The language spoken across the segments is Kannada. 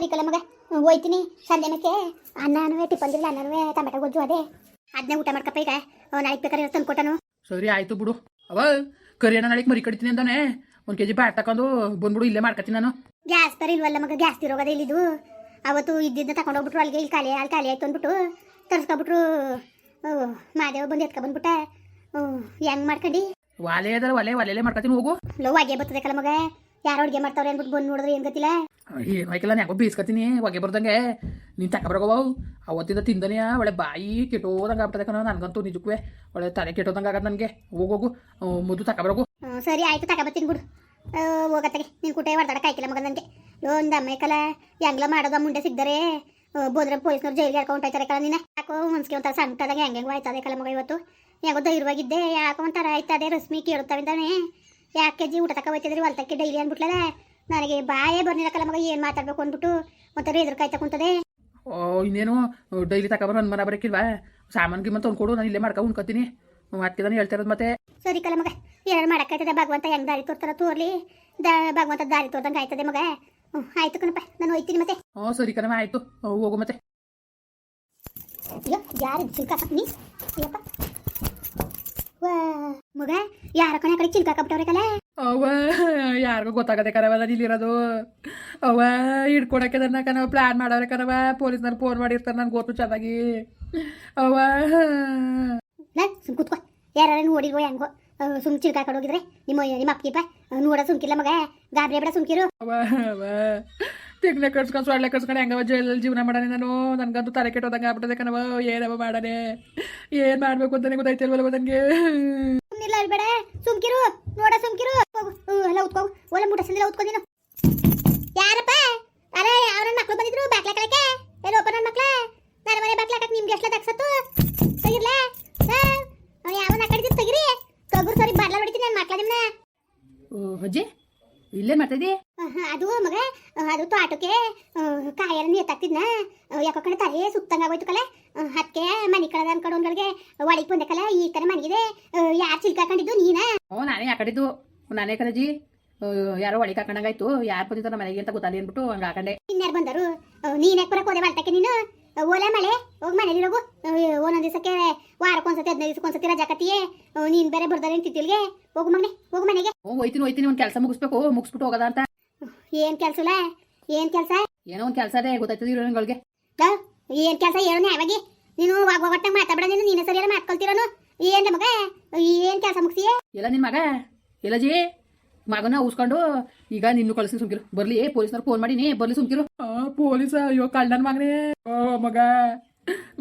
ಸರಿ ಕಲ ಮಗ. ಹ್ಮ್, ಹೋಯ್ತೀನಿ. ಸಂಜೆ ಮೇಕೆ ಅನ್ನನೂ ಇಲ್ಲ ಅನ್ನನೂ ಟೊಮೆಟೊ ಗೊಜ್ಜು ಅದೇ. ಅದನ್ನೇ ಊಟ ಮಾಡ್ಕಪ್ಪ ಈಗ. ನಾಳೆ ಬೇಕಾದ್ರೆ ತಂದು ಕೊಟ್ಟನು. ಸರಿ ಆಯ್ತು ಬಿಡು. ಅವ ಕರಿಯಣ್ಣ ನಾಳೆಗೆ ಮರಿ ಕಡಿತೀನಿ ಅಂತಾನೆ ಒಂದ್ ಕೆಜಿ ಬ್ಯಾಟ್ ತಕೊಂಡು ಬಂದ್ಬಿಡು ಇಲ್ಲೇ ಮಾಡ್ಕತ್ತೀನಿ ನಾನು. ಗ್ಯಾಸ್ ತರ ಇಲ್ವಲ್ಲ ಮಗ ಗ್ಯಾಸ್ ತಿರೋಗದೆ ಇಲ್ಲಿದು. ಅವತ್ತು ಇದ್ದಿದ್ದ ತಗೊಂಡು ಹೋಗ್ಬಿಟ್ರು ಅಲ್ಲಿಗೆ ಇಲ್ಲಿ ಖಾಲಿ ಅಲ್ಲಿ ಖಾಲಿ ಆಯ್ತು ಅಂದ್ಬಿಟ್ಟು ತರ್ಸ್ಕೊಬಿಟ್ರು. ಮಾದೇವ ಬಂದು ಎತ್ಕೊ ಬಂದ್ಬಿಟ್ಟ. ಹೆಂಗ್ ಮಾಡ್ಕೊಂಡು? ಒಲೆ ಅದರ ಒಲೆ ಒಲೆಲೆ ಮಾಡ್ಕೊತೀನಿ ಹೋಗು. ಲೋ ಆಗೇ ಬರ್ತದೆ ಕಲ ಮಗ. ಯಾರು ಅಡುಗೆ ಮಾಡ್ತಾವ್ರೆ ಅಂದ್ಬಿಟ್ಟು ಬಂದು ನೋಡಿದ್ರೆ ಏನು ಗೊತ್ತಿಲ್ಲ? ಏನು ಆಯ್ಕಲ್ಲ ನಾನು ಯಾಕೋ ಬೇಯಿಸ್ಕೊತೀನಿ ಹೊಗೆ ಬರ್ದಂಗೆ. ನೀನು ತಗೊಬರಗವ ಅವತ್ತಿಂದ ತಿಂದನೇ ಒಳ್ಳೆ ಬಾಯಿ ಕೆಟ್ಟೋದಂಗೆ ಆಗ್ತದೆ ಕಣ ನನಗಂತೂ ನಿಜಕ್ಕೂ ಒಳ್ಳೆ ತಲೆ ಕೆಟ್ಟೋದಂಗೆ ಆಗತ್ತೆ ನನಗೆ. ಹೋಗೋಗು ಮುದ್ದು ತಕ್ಕ ಬರಗು ಸರಿ ಆಯ್ತು ಬರ್ತೀನಿ ಬಿಡು. ಹೋಗತ್ತಗೆ. ನೀನು ಕುಟೆ ಹೊಡೆದಾಡ ಕಾಯ್ಕಿಲ್ಲ ಮಗ ನನಗೆ. ಒಂದು ಮೈಕಲ ಕಲ ಹೆಂಗ್ಲ ಮಾಡೋದ ಮುಂಡೆ ಸಿಗ್ದರೆ. ಬೋದ್ರೆ ಪೊಲೀಸ್ನವ್ರು ಜೈಲಿಗೆ ಹಾಕೊಂಡು ಹೋಯ್ತಾರೆ ಕಲ ನೀನೆ. ಯಾಕೋ ಮನ್ಸಿಗೆ ಒಂಥರ ಸಣ್ಣದಾಗ ಹೆಂಗೆ ಹೆಂಗೆ ಆಯ್ತದೆ ಕಲ ಮಗ ಇವತ್ತು. ಯಾಕೋ ಧೈರ್ಯವಾಗಿದ್ದೆ ಯಾಕೋ ಒಂಥರ ಆಯ್ತದೆ ರಶ್ಮಿ ಯಾಕೆ ಜಿ ಊಟ ತಕ ಹೋಯ್ತಿದ್ರಿ ಹೊಲ್ತಕ್ಕೆ ಡೈಲಿ ಅಂದ್ಬಿಟ್ಲಲ್ಲ ನನಗೆ ಬಾಯೇ ಬರ್ನಿರಕಲ್ಲ ಕಲ ಮಗ ಏನು ಮಾತಾಡ್ಬೇಕು ಅಂದ್ಬಿಟ್ಟು. ಒಂಥರ ಎದುರು ಕಾಯ್ತಾ ಕುಂತದೆ. ಓ ಇನ್ನೇನು? ಡೈಲಿ ತಕ ನನ್ನ ಮನ ಬರೋಕ್ಕಿಲ್ವಾ ಸಾಮಾನು ಗಿಮ್ಮನ್ ತಂದ್ಕೊಡು ನಾನು ಇಲ್ಲೇ ಮಾಡ್ಕೊ ಉಣ್ಕೊತೀನಿ. ಮತ್ತೆ ನಾನು ಹೇಳ್ತಾ ಇರೋದು ಮತ್ತೆ. ಸರಿ ಕಲ ಮಗ ಏನಾರು ಮಾಡಕ್ಕಾಯ್ತದೆ? ಭಗವಂತ ಹೆಂಗ್ ದಾರಿ ತೋರ್ತಾರ ತೋರ್ಲಿ. ದ ಭಗವಂತ ದಾರಿ ತೋರ್ದಂಗೆ ಆಯ್ತದೆ ಮಗ. ಹ್ಞೂ ಆಯ್ತು ಕಣಪ್ಪ ನಾನು ಹೋಯ್ತೀನಿ ಮತ್ತೆ. ಹ್ಞೂ ಸರಿ ಕಣಮ್ಮ ಆಯಿತು. ಹೋಗು ಮತ್ತೆ. ಅಯ್ಯೋ ಯಾರು ಚಿಲ್ಕಾಕ ನೀ? ಅಯ್ಯಪ್ಪ. ವಾ ಮಗ ಯಾರ ಕಣೆ ಕಡೆ ಅವ ಯಾರಿಗೂ ಗೊತ್ತಾಗದೆ ಕಣವ ನಾನು ಇಲ್ಲಿರೋದು. ಅವ ಹಿಡ್ಕೊಡಕ್ಕೆ ನನ್ನ ಕಣವ ಪ್ಲ್ಯಾನ್ ಮಾಡವ್ರೆ ಕಣವ ಪೊಲೀಸ್ನವ್ರು ಫೋನ್ ಮಾಡಿರ್ತಾರೆ ನನ್ಗೆ ಗೊತ್ತು ಚೆನ್ನಾಗಿ. ಅವ ನಾ ಸುಮ್ ಕೂತ್ಕೋ. ಯಾರು ನೋಡಿಲ್ವೋ ಹೆಂಗೋ? ಸುಮ್ ಚಿಲ್ಕಾಕೊಂಡು ಹೋಗಿದ್ರೆ. ನಿಮ್ಮ ನಿಮ್ಮ ಅಪ್ಪಿಪ್ಪ ನೋಡ ಸುಮ್ಕಿಲ್ಲ ಮಗ. ಗಾಬ್ರಿ ಬೇಡ ಸುಮ್ಕಿರು. ಅವ ಅವ ತಿಗ್ನೆ ಕಟ್ಸ್ಕೊಂಡು ಸೊಳ್ಳೆ ಕಟ್ಸ್ಕೊಂಡು ಹೆಂಗವ ಜೈಲಲ್ಲಿ ಜೀವನ ಮಾಡಾನೆ ನಾನು? ನನಗಂತೂ ತಲೆ ಕೆಟ್ಟೋದಂಗೆ ಆಗ್ಬಿಟ್ಟದೆ ಕಣವ ಏನವ ಮಾಡಾನೆ ಏನು ಮಾಡಬೇಕು ಅಂತಾನೆ ಗೊತ್ತಾಯ್ತಿಲ್ವಲ್ಲ ನನಗೆ? ಸುಮ್ನಿಲ್ಲ ಅಲ್ಲಿ ಬೇಡ ಸುಮ್ಕಿರು. ನೋಡ ಸುಮ್ಕಿರು. ಎಲ್ಲ ಉತ್ಕೋ. ಒಳ್ಳೆ ಮುಟ್ಟ ಸಂದಿಲ್ಲ ಉತ್ಕೋ ನೀನು. ಯಾರಪ್ಪ? ಅರೆ ಅವ್ರ ಮಕ್ಳು ಬಂದಿದ್ರು ಬಾಕ್ಲ ಕಳಕ್ಕೆ. ಏನು ಒಬ್ಬ ನನ್ನ ಮಕ್ಳ? ನನ್ನ ಮನೆ ಬಾಕ್ಲ ಹಾಕಕ್ ನಿಮ್ಗೆ ಎಷ್ಟು ತಗ್ಸತ್ತು ತೆಗಿರ್ಲಾ? ಯಾವ ಕಡಿದ್ರು ತೆಗಿರಿ. ತಗುರು ಸರಿ ಬಾರ್ಲ ಹೊಡಿತೀನಿ ನನ್ನ ಮಕ್ಳ ಓ ಅಜ್ಜಿ. ಇಲ್ಲೇನು ಮಾಡ್ತಾಯಿದ್ದಿ ಅಹ್, ಅದು ಮಗ ಅದು ತೋಟಕ್ಕೆ ಕಾಯಲ್ಲ ನೀರು ತಾಕ್ತಿದ್ನ ಯಾಕೋ ಕಡೆ ತಲೆ ಸುತ್ತಂಗ ಆಗೋಯ್ತು ಕಲೆ ಅದಕ್ಕೆ ಮನೆ ಕಳೆದ ಅನ್ಕೊಂಡೋನ್ಗಳಿಗೆ ಒಳಗೆ ಬಂದೆ ಕಲೆ ಈ ತರ ಮನೆಗಿದೆ. ಯಾರು ಚಿಲ್ಕಾಕೊಂಡಿದ್ದು ನೀನ? ಓ ನಾನೇ ಹಾಕೊಂಡಿದ್ದು. ನಾನೇ ಕಲಜಿ ಯಾರೋ ಒಳಗೆ ಹಾಕೊಂಡಂಗಾಯ್ತು. ಯಾರು ಬಂದಿದ್ದಾರೆ ಮನೆಗೆ ಅಂತ ಗೊತ್ತಾಗಲಿ ಅಂದ್ಬಿಟ್ಟು ಹಂಗೆ ಹಾಕೊಂಡೆ. ಇನ್ಯಾರು ಬಂದರು? ನೀನೇ ಕೂಡ ಹೋದೆ ಬಲ್ತಕ್ಕೆ ನೀನು? ಓಲೆ ಮಳೆ ಹೋಗಿ ಮನೇಲಿ ಹೋಗು ಒಂದೊಂದು ದಿವಸಕ್ಕೆ ವಾರಕ್ಕೊಂದ್ಸತಿ ಹದಿನೈದು ದಿವಸಕ್ಕೊಂದ್ಸತಿ ರಜಾ ಕತ್ತಿಯೇ. ನೀನ್ ಬೇರೆ ಬರ್ದಾರೆ ತಿತ್ತಿಲ್ಗೆ ಹೋಗು ಮಗನೆ ಹೋಗು ಮನೆಗೆ. ಹ್ಞೂ ಹೋಯ್ತೀನಿ ಹೋಯ್ತೀನಿ ಒಂದು ಕೆಲಸ ಮುಗಿಸ್ಬೇಕು ಮುಗಿಸ್ಬಿಟ್ಟು ಹೋಗದ ಅಂತ. ಏನ್ ಕೆಲಸ ಏನ್ ಕೆಲಸ? ಏನೋ ಒಂದು ಕೆಲಸ ಅದೇ ಗೊತ್ತಾಯ್ತದೆ ಇರೋಗಳಿಗೆ ಏನ್ ಕೆಲಸ ಏನೋ ಯಾವಾಗಿ ನೀನು ಒಟ್ಟ ಮಾತಾಡ ನೀನು ನೀನೇ ಸರಿಯಾಗಿ ಮಾತ್ಕೊಳ್ತಿರೋನು ಏನ್ ಮಗ? ಏನ್ ಕೆಲಸ ಮುಗಿಸಿಯೇ ಎಲ್ಲ ನಿನ್ ಮಗ? ಎಲ್ಲ ಜಿ? ಮಗನ ಉಸ್ಕೊಂಡು ಈಗ ನಿನ್ನೂ ಕಳಿಸಿ ಸುಮ್ಕಿರು. ಬರ್ಲಿ, ಏ, ಪೊಲೀಸ್ನವ್ರು ಫೋನ್ ಮಾಡೀನಿ ಬರ್ಲಿ ಸುಮ್ಕಿರು. ಪೊಲೀಸ, ಅಯ್ಯೋ, ಕಳ್ಳನ್ ಮಗನೇ. ಓ, ಮಗ.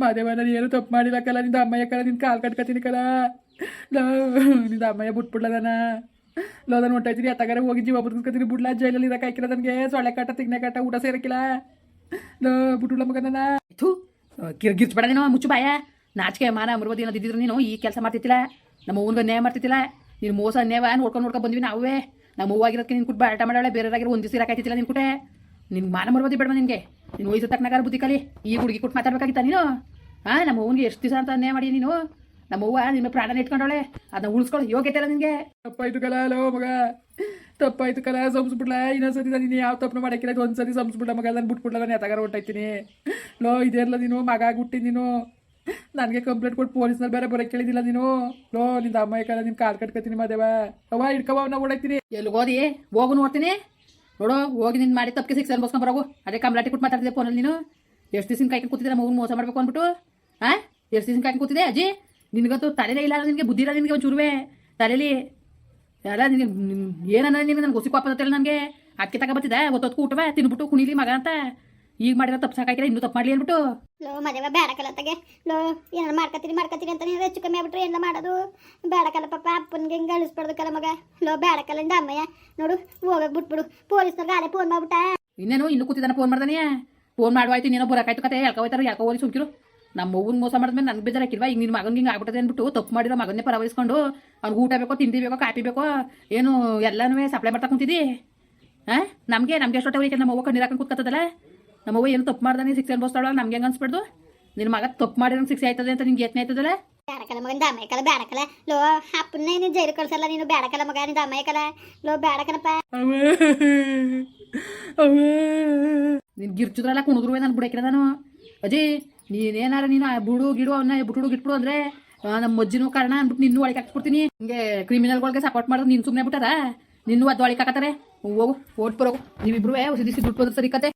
ಮಾದೇವ ನಾನು ಏನು ತಪ್ಪು ಮಾಡಿಲ್ಲಕ್ಕಲ್ಲ ಕಲ ನಿಂದ ಅಮ್ಮಯ್ಯ ಕಲ ನಿನ್ ಕಾಲ್ ಕಟ್ಕತೀನಿ ಕಲ ನಿಂದ ಅಮ್ಮಯ್ಯ ಬಿಟ್ಬಿಡ್ಲದನ. ಲೋದನ್ ಹೊಂಟಾಯ್ತೀನಿ ಅತ್ತಗಾರ ಹೋಗಿ ಜೀವ ಬದುಕತೀನಿ ಬಿಡ್ಲ, ಜೈಲಲ್ಲಿ ಇರಕ್ಕೆ ಹಾಕಿಲ್ಲ ನನಗೆ. ಸೊಳ್ಳೆ ಕಟ್ಟ ತಿಗ್ನೆ ಕಟ್ಟ ಊಟ ಸೇರಕ್ಕಿಲ್ಲ. ಬಿಟ್ಬಿಡ್ಲ ಮಗ ನನ್ನ ಥೂ ಕಿರ್ ಗಿರ್ಚ್ಬೇಡ ನೀನು ಮುಚ್ಚು ಬಾಯ ನಾಚಿಕೆ, ಮಾನ, ಅಮರ್ವದಿ ಅನ್ನೋದಿದ್ರು ನೀನು ಈ ಕೆಲಸ ಮಾಡ್ತಿತ್ತಿಲ್ಲ. ನಮ್ಮ ಅವ್ವನ್ಗೆ ಅನ್ಯಾಯ ಮಾಡ್ತಿತ್ತಿಲ್ಲ. ನೀನು ಮೋಸ, ಅನ್ಯಾಯ, ನೋಡ್ಕೊಂಡು ನೋಡ್ಕೊಂಡು ಬಂದ್ವಿ ನಾವೇ. ನಮ್ಮ ಹೂವಾಗಿರೋದಕ್ಕೆ ನಿನ್ ಕುಟ್ಟ ಬಾಟ ಮಾಡಾಳೆ ಬೇರೆಯವರಾಗಿರೋ ಒಂದು ದಿವಸ ಇರಕಾಯ್ತಿಲ್ಲ ನಿನ್ ಕುಟೆ? ನಿನ್ಗೆ ಮಾನ ಮರ್ಬೋದು ಬೇಡ ನಿನಗೆ? ನೀನು ವಯಸ್ಸು ತಕ್ಕನಾಗಾರ ಬುದ್ಧಿ ಕಲಿ. ಈ ಹುಡುಗಿ ಕೊಟ್ಟು ಮಾತಾಡ್ಬೇಕಾಗಿತ್ತ ನೀನು? ಹಾಂ ನಮ್ಮ ಅವ್ವನಿಗೆ ಎಷ್ಟು ದಿವಸ ಅಂತ ಅನ್ಯಾಯ ಮಾಡಿ ನೀನು? ನಮ್ಮ ಅವ್ವ ನಿಮ್ಮ ಪ್ರಾಣನ ಇಟ್ಕೊಂಡವಳೆ. ಅದನ್ನ ಉಳಿಸ್ಕೊಳ್ಳೋ ಯೋಗ್ಯತೆ ಅಲ್ಲ ನಿನಗೆ? ತಪ್ಪಾಯ್ತು ಕಲ ಅಲೋ ಮಗ. ತಪ್ಪಾಯ್ತು ಕಲ, ಸಂಸ್ಬಿಡ್ಲ. ಇನ್ನೊಂದ್ಸತಿ ನೀನು ಯಾವ ತಪ್ಪು ಮಾಡಕ್ಕಿಲ್ಲ. ಒಂದ್ಸತಿ ಸಂಸ್ಬಿಡ್ಲ ಮಗ. ಅದನ್ನ ಬಿಟ್ಬಿಡ್ಲ ನಾನು ಎತ್ತಾಗಾರ ಹೊಂಟಾಯ್ತೀನಿ ಲೋ ಇದೆಲ್ಲ ನೀನು, ಮಗ ಗುಟ್ಟಿ ನೀನು. ನನಗೆ ಕಂಪ್ಲೇಂಟ್ ಕೊಟ್ಟು ಪೊಲೀಸ್ನಲ್ಲಿ ಬೇರೆ ಬರೋಕೆ ಕೇಳಿದಿಲ್ಲ ನೀನು. ಲೋ, ನಿಂದ ಅಮ್ಮ ಕಾಲ ನಿಮ್ ಕಾಲ್ ಕಟ್ಕೊತೀನಿ ಮಾದೇವ ಅವ ಹಿಡ್ಕವ ನಾ ಓಡಾಯ್ತೀನಿ ಎಲ್ಲಿ ಹೋದಿ? ಹೋಗು ನೋಡ್ತೀನಿ. ನೋಡು, ಹೋಗಿ ನಿನ್ ಮಾಡಿ ತಪ್ಪಿಗೆ ಸಿಕ್ಸ್ ಅನ್ಬೋಸ್ಕೊಂಡು ಬರೋಗು. ಅದೇ ಕಂಪ್ಲೇಂಟ್ ಕೊಟ್ಟು ಮಾತಾಡ್ತಿದ್ದೆ ಫೋನಲ್ಲಿ ನೀನು. ಎಷ್ಟು ದಿವಸ ಕಾಯ್ಕೊಂಡು ಕೂತಿದ್ದೆ ಮಗು ಮೋಸ ಮಾಡ್ಬೇಕು ಅಂದ್ಬಿಟ್ಟು? ಹಾಂ ಎಷ್ಟು ದಿವಸ ಕಾಯ್ಕೊಂಡು ಕೂತಿದೆ ಅಜ್ಜಿ, ನಿನಗಂತೂ ತಲೆನೇ ಇಲ್ಲ ನಿನಗೆ ಬುದ್ಧಿ ಇಲ್ಲ ನಿನಗೆ ಒಂಚೂರುವೆ? ತಲೆಲಿ ಅಲ್ಲ ನಿನಗೆ ಏನನ್ನ ನಿನಗೆ ನನಗೆ ಗೊಸಿ ಕೋಪ ನನಗೆ? ಅಕ್ಕಿ ತಗ ಬರ್ತಿದ್ದೆ ಒತ್ತೊತ್ತು ಊಟವೇ, ತಿನ್ಬಿಟ್ಟು ಕುಣಿಲಿ ಮಗ ಅಂತ ಈಗ ಮಾಡಿರೋ ತಪ್ಪು ಸಾಕಾಗಿಲ್ಲ ಇನ್ನೂ ತಪ್ಪು ಮಾಡಲಿ ಅಂದ್ಬಿಟ್ಟು. ಲೋ, ಮದುವೆ ಬೇಡ ತಗೆ ಲೋ, ಏನಾರು ಮಾಡ್ಕತ್ತೀನಿ ಮಾಡ್ಕತ್ತೀನಿ ಅಂತ ನೀನು ಹೆಚ್ಚು ಕಮ್ಮಿ ಆಗ್ಬಿಟ್ರೆ ಎಲ್ಲ ಮಾಡೋದು? ಬೇಡಕಲ್ಲ ಪಾಪ, ಅಪ್ಪನಿಗೆ ಹಿಂಗೆ ಕಲ ಮಗ. ಲೋ, ಬೇಡಕಲ್ಲ ಅಮ್ಮಯ್ಯ. ನೋಡು ಹೋಗಕ್ಕೆ ಬಿಟ್ಬಿಡು. ಪೊಲೀಸ್ನವ್ರಿಗೆ ಅಲ್ಲೇ ಫೋನ್ ಮಾಡ್ಬಿಟ್ಟ. ಇನ್ನೇನು, ಇನ್ನು ಕೂತಿದ್ದಾನೆ ಫೋನ್ ಮಾಡ್ದಾನೆ? ಫೋನ್ ಮಾಡುವಾಯ್ತು, ನೀನು ಬರಕಾಯ್ತು ಕತೆ. ಹೋಗ್ತಾರ ಯಾಕೆ ಹೋಗಿ ಸುಮ್ಕಿರು. ನಮ್ಮ ಮಗುನ ಮೋಸ ಮಾಡಿದ್ಮೇಲೆ ನನಗೆ ಬೇಜಾರಾಕಿಲ್ವಾ ಈಗ ನಿನ್ನ ಮಗನಿಗೆ ಹಿಂಗೆ ಆಗ್ಬಿಟ್ಟದೆ ಅಂದ್ಬಿಟ್ಟು ತಪ್ಪು ಮಾಡಿರೋ ಮಗನ್ನೇ ಪರವಹಿಸ್ಕೊಂಡು ಅವ್ನಿಗೆ ಊಟ ಬೇಕೋ, ತಿಂಡಿ ಬೇಕೋ, ಕಾಪಿ ಬೇಕೋ, ಏನು ಎಲ್ಲನೂ ಸಪ್ಲೈ ಮಾಡ್ತಾ ಕುಂತಿದ್ದಿ? ಹಾಂ? ನಮಗೆ ನಮಗೆ ಎಷ್ಟೊಟ್ಟೆ ಹೋಗಿ ನಮ್ಮ ಅವ್ವ ಕಣ್ಣೀರು ಹಾಕೊಂಡು ಕೂತ್ಕತ್ತದಲ್ಲ? ನಮ್ಮ ಅವ್ವ ಏನು ತಪ್ಪು ಮಾಡ್ದಾನೆ ಶಿಕ್ಷೆ ಅನ್ಭವಿಸ್ತಾಳ ನಮ್ಗೆ ಹೆಂಗೆ ಅನ್ಸ್ಬಿಡ್ದು? ನಿನ್ನ ಮಗ ತಪ್ಪು ಮಾಡಿರೋ ಶಿಕ್ಷೆ ಆಯ್ತದೆ ಅಂತ ನಿಂಗೆ ಯತ್ನ ಆಯ್ತದಲ್ಲ? ಬೇಡಕಲ್ಲ ಮಗನ ಅಮ್ಮಯ್ಯಕಲ್ಲ ಬೇಡಕಲ ಲೋ ಅಪ್ಪನ ನೀನು ಜೈಲು ಕಳ್ಸಲ್ಲ ನೀನು ಬೇಡಕಲ ಮಗ ನೀನು ಲೋ ಬೇಡಕನಪ್ಪ ನಿನ್ ಗಿರ್ಚಿದ್ರಲ್ಲ ಕುಣಿದ್ರು ನಾನು ಬಿಡಕ್ಕಿಲ್ಲ ನಾನು? ಅಜಿ ನೀನೇನಾರ ನೀನು ಬುಡು ಗಿಡು ಅವನ್ನ ಬಿಟ್ಬಿಡು ಗಿಟ್ಬಿಡು ಅಂದ್ರೆ ನಮ್ಮ ಮಜ್ಜಿನೂ ಕಾರಣ ಅಂದ್ಬಿಟ್ಟು ನಿನ್ನೂ ಒಳಗೆ ಹಾಕ್ಬಿಡ್ತೀನಿ ಹಿಂಗೆ ಕ್ರಿಮಿನಲ್ಗಳಿಗೆ ಸಪೋರ್ಟ್ ಮಾಡಿದ್ರೆ ನೀನು ಸುಮ್ಮನೆ ಬಿಟ್ಟಾರ ನಿನ್ನೂ ಅದು ಒಳಗೆ ಹಾಕತ್ತಾರೆ. ಹೋಗು ಓಟ್ ಬರೋಗು ನೀವಿಬ್ರು ಹೊಸ ದುಡ್ಡು ಸರಿ ಕತೆ.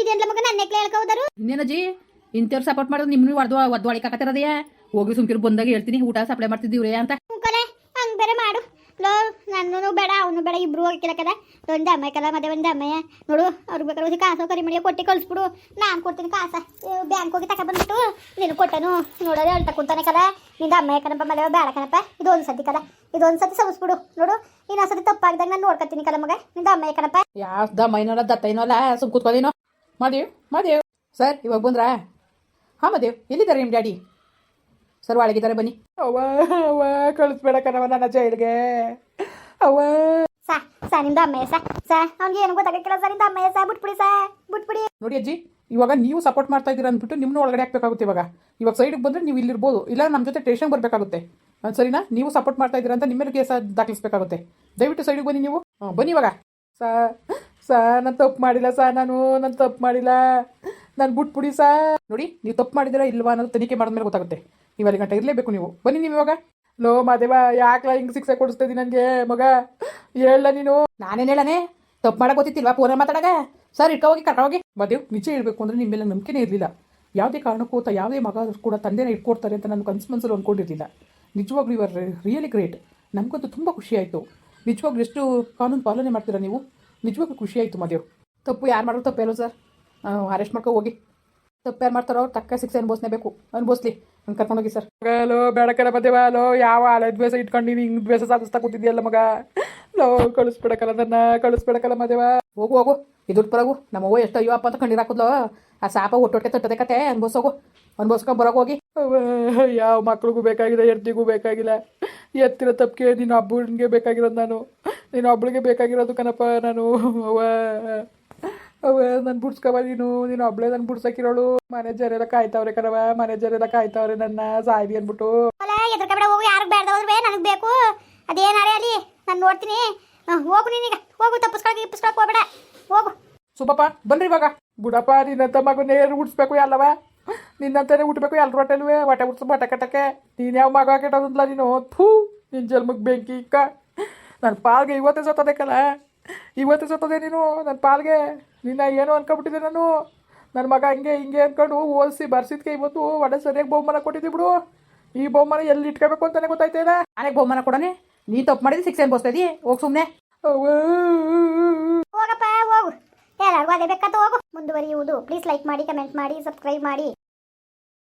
ಇದೆಲ್ಲ ಮಗ ನನ್ನ ನೆಕ್ಲೆ ಹೇಳ್ಕೋದರು ಇನ್ನೇನಜ್ಜಿ? ಇಂಥವ್ರು ಸಪೋರ್ಟ್ ಮಾಡಿದ್ರೆ ನಿಮ್ಮನ್ನು ಒದ್ದು ಒದ್ದು ಒಳಗೆ ಹಾಕತ್ತಿರೋದಯ್ಯ ಹೋಗಿ ಸುಮ್ಕಿರು ಬಂದಾಗ ಹೇಳ್ತೀನಿ ಊಟ ಸಪ್ಲೈ ಮಾಡ್ತಿದ್ದೀವ್ರಿ ಅಂತ. ಹಂಗ್ ಬೇರೆ ಮಾಡು. ಲೋ ನನ್ನೂ ಬೇಡ, ಅವನು ಬೇಡ, ಇಬ್ರು ಹೋಗಿಲ್ಲ ಕದ ಒಂದು ಕಲ ಮತ್ತೆ ಒಂದು ಅಮ್ಮಯ್ಯ ನೋಡು, ಅವ್ರಿಗೆ ಬೇಕಾದ್ರೆ ಕಾಸು ಕಾಸು ಮಾಡಿ, ಕೊಟ್ಟು ಕಳಿಸ್ಬಿಡು. ನಾನು ಕೊಡ್ತೀನಿ ಕಾಸ. ಬ್ಯಾಂಕ್ ಹೋಗಿ ತಕ ಬಂದ್ಬಿಟ್ಟು ನೀನು ಕೊಟ್ಟನು? ನೋಡೋದು ಹೇಳ್ತಾ ಕುಂತಾನೆ ಕದ ನಿಂದ ಅಮ್ಮಯ್ಯ ಕಣಪ್ಪ ಮದುವೆ ಬೇಡ ಕಣಪ್ಪ ಇದು ಒಂದು ಸತಿ ಕದ ಇದು ಒಂದು ಸತಿ ಸವಿಸ್ಬಿಡು. ನೋಡು, ಇನ್ನೊಂದು ಸತಿ ತಪ್ಪಾಗ್ದಾಗ ನಾನು ನೋಡ್ಕೊತೀನಿ ಕಲ ಮಗ. ನಿಂದ ಅಮ್ಮಯ್ಯ ಕಣಪ್ಪ ದತ್ತ ಅಲ್ಲ, ಸುಮ್ ಕೂತ್ಕೋದೇನೋ ಮಾದೇವ್ ಮಾದೇವ್. ಸರ್, ಇವಾಗ ಬಂದ್ರಾ? ಹಾಂ, ಮದೇವ್. ಎಲ್ಲಿದ್ದಾರೆ ನಿಮ್ಮ ಡ್ಯಾಡಿ? ಸರ್ ಒಳಗಿದ್ದಾರೆ ಬನ್ನಿ. ಅವ್ವ ಅವ್ವ ಕಳಿಸ್ಬೇಡ ಕಣವ ನನ್ನ ಜೈಲ್ಗೆ. ಅವ್ವ. ಸಾ ಸಾ ನಿಂದ ಅಮ್ಮಯ್ಯ ಸಾ ಸಾ ಅವ್ನಿಗೆ ಏನು ಗೊತ್ತಾಗಕ್ಕಿಲ್ಲ ಸರ್ನಿಂದ ಅಮ್ಮಯ್ಯ ಸಾ ಬಿಟ್ಬಿಡಿ ಸಾ ಬಿಟ್ಬಿಡಿ. ನೋಡಿ ಅಜ್ಜಿ ಇವಾಗ ನೀವು ಸಪೋರ್ಟ್ ಮಾಡ್ತಾ ಇದ್ದೀರಾ ಅಂದ್ಬಿಟ್ಟು ನಿಮ್ಮನ್ನ ಒಳಗಡೆ ಹಾಕ್ಬೇಕಾಗುತ್ತೆ ಇವಾಗ. ಇವಾಗ ಸೈಡಿಗೆ ಬಂದರೆ ನೀವು ಇಲ್ಲಿರ್ಬೋದು ಇಲ್ಲ ನಮ್ಮ ಜೊತೆ ಟೇಷನ್ಗೆ ಬರಬೇಕಾಗುತ್ತೆ. ಸರಿನಾ? ನೀವು ಸಪೋರ್ಟ್ ಮಾಡ್ತಾ ಇದ್ದೀರಾ ಅಂತ ನಿಮ್ಮ ಕೇಸ ದಾಖಲಿಸ್ಬೇಕಾಗುತ್ತೆ. ದಯವಿಟ್ಟು ಸೈಡಿಗೆ ಬನ್ನಿ ನೀವು. ಹಾಂ ಬನ್ನಿ ಇವಾಗ. ಸಾ ಸಾ ನಾನು ತಪ್ಪು ಮಾಡಿಲ್ಲ ಸಾ ನಾನು ನಾನು ತಪ್ಪು ಮಾಡಿಲ್ಲ. ನಾನು ಬಿಟ್ಬಿಡಿ ಸಾ. ನೋಡಿ ನೀವು ತಪ್ಪು ಮಾಡಿದ್ದೀರಾ ಇಲ್ವಾ ಅನ್ನೋದು ತನಿಖೆ ಮಾಡಿದ್ಮೇಲೆ ಗೊತ್ತಾಗುತ್ತೆ. ನೀವು ಅಲ್ಲಿ ಗಂಟೆ ಇರಲೇಬೇಕು ನೀವು. ಬನ್ನಿ ನೀವು ಇವಾಗ. ಲೋ, ಮಾದೇವ ಯಾಕೆ ಹಿಂಗೆ ಸಿಕ್ಸೆ ಕೊಡಿಸ್ತಾ ಇದ್ದೀನಿ ನನಗೆ ಮಗ? ಹೇಳ ನೀನು? ನಾನೇನು ಹೇಳನೆ? ತಪ್ಪು ಮಾಡಕ್ಕೆ ಗೊತ್ತಿತ್ತಿಲ್ವಾ ಫೋನಲ್ಲಿ ಮಾತಾಡಾಗ? ಸರ್, ಇಟ್ಕೋ ಹೋಗಿ, ಕರ್ಕ ಹೋಗಿ. ಮದೇವ್, ನಿಜ ಹೇಳ್ಬೇಕು ಅಂದ್ರೆ ನಿಮ್ಮ ಮೇಲೆ ನಂಬಿಕೆನೇ ಇರಲಿಲ್ಲ. ಯಾವುದೇ ಕಾರಣಕ್ಕೂ ಯಾವುದೇ ಮಗ ಕೂಡ ತಂದೆನ ಇಟ್ಕೊಡ್ತಾರೆ ಅಂತ ನಾನು ಕನ್ಸು ಮನಸ್ಸಲ್ಲಿ ಅಂದ್ಕೊಂಡಿರಲಿಲ್ಲ ನಿಜವಾಗ್ಲೂ ಇವರ್ ರಿಯಲಿ ಗ್ರೇಟ್ ನಮಗಂತೂ ತುಂಬ ಖುಷಿಯಾಯಿತು ನಿಜವಾಗ್ಲೂ ಎಷ್ಟು ಕಾನೂನು ಪಾಲನೆ ಮಾಡ್ತೀರಾ ನೀವು? ನಿಜವಾಗ್ಲೂ ಖುಷಿಯಾಯಿತು ಮದುವೆ. ತಪ್ಪು ಯಾರು ಮಾಡೋದು ತಪ್ಪೇನು ಸರ್? ಅರೆಸ್ಟ್ ಮಾಡ್ಕೊ ಹೋಗಿ. ತಪ್ಪು ಯಾರು ಮಾಡ್ತಾರೋ? ಅವ್ರು ತಕ್ಕ ಶಿಕ್ಷೆ ಅನ್ಭವಿಸ್ಲೇಬೇಕು ಅನ್ಭವಿಸ್ಲಿ ಕರ್ಕೊಂಡು ಹೋಗಿ ಸರ್. ಮಗಲೋ ಬೇಡ ಕಡೆ ಬದೇವ ಅಲೋ ಯಾವ ಹಳೆ ದ್ವೇಷ ಇಟ್ಕೊಂಡು ಹಿಂಗೆ ದ್ವೇಷ ಸಾಧಿಸ್ತಾ ಕೂತಿದ್ಯಲ್ಲ ಮಗ? ಲೋ ಕಳಿಸ್ಬಿಡಕಲ್ಲ ಅದನ್ನ ಕಳಿಸ್ಬಿಡಕಲ್ಲ ಮದೇವ ಹೋಗು ಹೋಗು. ಇದು ಪರಗು. ನಮ್ಮ ಅವ್ವ ಎಷ್ಟು ಅಯ್ಯೋ ಅಪ್ಪ ಅಂತ ಕಣ್ಣೀರು ಹಾಕಿದ್ಲು. ಆ ಸಾಪ ಒಟ್ಟೊಟ್ಟಿಗೆ ತಟ್ಟದೆ ಕತೆ. ಅನ್ಭವಿಸೋಗು ಅನ್ಭವಿಸ್ಕೊಂಡು ಬರೋಕೆ ಹೋಗಿ? ಯಾವ ಮಕ್ಳಿಗೂ ಬೇಕಾಗಿಲ್ಲ ಹೆಂಡ್ತಿಗೂ ಬೇಕಾಗಿಲ್ಲ. ಎತ್ತಿರ ತಪ್ಪಿಗೆ ನೀನು ಒಬ್ಬನಿಗೆ ಬೇಕಾಗಿರೋದು ನಾನು. ನೀನು ಒಬ್ಬಳಿಗೆ ಬೇಕಾಗಿರೋದು ಕನಪ್ಪ ನಾನು. ಅವ್ವ. ಅವ ನನ್ನ ಬಿಡ್ಸ್ಕೊಬ ನೀನು ನೀನು ಒಬ್ಳೆ ನನ್ನ ಬಿಡ್ಸಕ್ಕಿರೋಳು ಮ್ಯಾನೇಜರ್ ಎಲ್ಲ ಕಾಯ್ತಾವ್ರೆ ಕಣವ ಮ್ಯಾನೇಜರ್ ಎಲ್ಲ ಕಾಯ್ತಾವ್ರೆ ನನ್ನ ಸಾಯ್ದಿ ಅನ್ಬಿಟ್ಟು. ಅಲ್ಲ ಎದ್ರಕಬೇಡ ಹೋಗು ಯಾರಿಗೆ ಬೇಡ ಹೋದ್ರೆ ನನಗೆ ಬೇಕು. ಅದೇನಾರೇ ಅಲ್ಲಿ ನಾನು ನೋಡ್ತೀನಿ. ಹೋಗು ನೀನೀಗ ಹೋಗು ತಪ್ಪಿಸ್ಕೊಳಕ್ಕೆ ಇಪ್ಪಿಸ್ಕೊಳಕ್ಕೆ ಹೋಗ್ಬೇಡ. ಹೋಗು. ಸುಬ್ಬಪ್ಪ ಬನ್ರಿ ಇವಾಗ. ಬುಡಪ್ಪ ನಿನ್ನಂತ ಮಗನೇ ಉಡ್ಸ್ಬೇಕು ಎಲ್ಲವ ನಿನ್ನಂತಾನೆ ಉಟ್ಬೇಕು ಎಲ್ರ ಹೊಟ್ಟೆಲ್ವೇ? ಹೊಟ್ಟೆ ಉಡ್ಸು ಬಟ್ಟೆ ಕಟ್ಟಕ್ಕೆ. ನೀನು ಯಾವ ಮಗ ಕೆಟ್ಟೋದಿಲ್ಲ ನೀನು? ಥೂ ನಿನ್ನ ಜನ್ಮಕ್ಕೆ ಬೆಂಕಿ ಇಕ್ಕ. ನನ್ನ ಪಾಲ್ಗೆ ಇವತ್ತೇ ಸತ್ತದೆ ಕಲ ಇವತ್ತೇ ಸತ್ತದೆ ನೀನು ನನ್ನ ಪಾಲ್ಗೆ. ನಿನ್ನ ಏನು ಅನ್ಕೊಬಿಟ್ಟಿದ್ದೆ ನಾನು. ನನ್ನ ಮಗ ಹಂಗೆ ಹಿಂಗೆ ಅನ್ಕೊಂಡು ಓದಿಸಿ ಬರ್ಸಿದ್ಕೆ ಇವತ್ತು ಒಳ್ಳೆ ಸರಿಯಾಗಿ ಬಹುಮಾನ ಕೊಟ್ಟಿದ್ದಿ ಬಿಡು. ಈ ಬಹುಮಾನ ಎಲ್ಲಿ ಇಟ್ಕೋಬೇಕು ಅಂತಾನೆ ಗೊತ್ತಾಯ್ತಿಲ್ಲ ನನಗೆ ಬಹುಮಾನ ಕೊಡನೆ ನೀ ತಪ್ಪು ಮಾಡಿದ್ರೆ ಶಿಕ್ಷೆ ಅನ್ಬೋಸ್ತಾ ಇದೀ ಹೋಗಿ ಸುಮ್ಮನೆ ಹೋಗಪ್ಪ ಹೋಗು. ಯಾರು ಅದೇ ಬೇಕಾದ ಹೋಗು. ಮುಂದುವರಿಯುವುದು. ಪ್ಲೀಸ್ ಲೈಕ್ ಮಾಡಿ ಕಮೆಂಟ್ ಮಾಡಿ ಸಬ್ಸ್ಕ್ರೈಬ್ ಮಾಡಿ.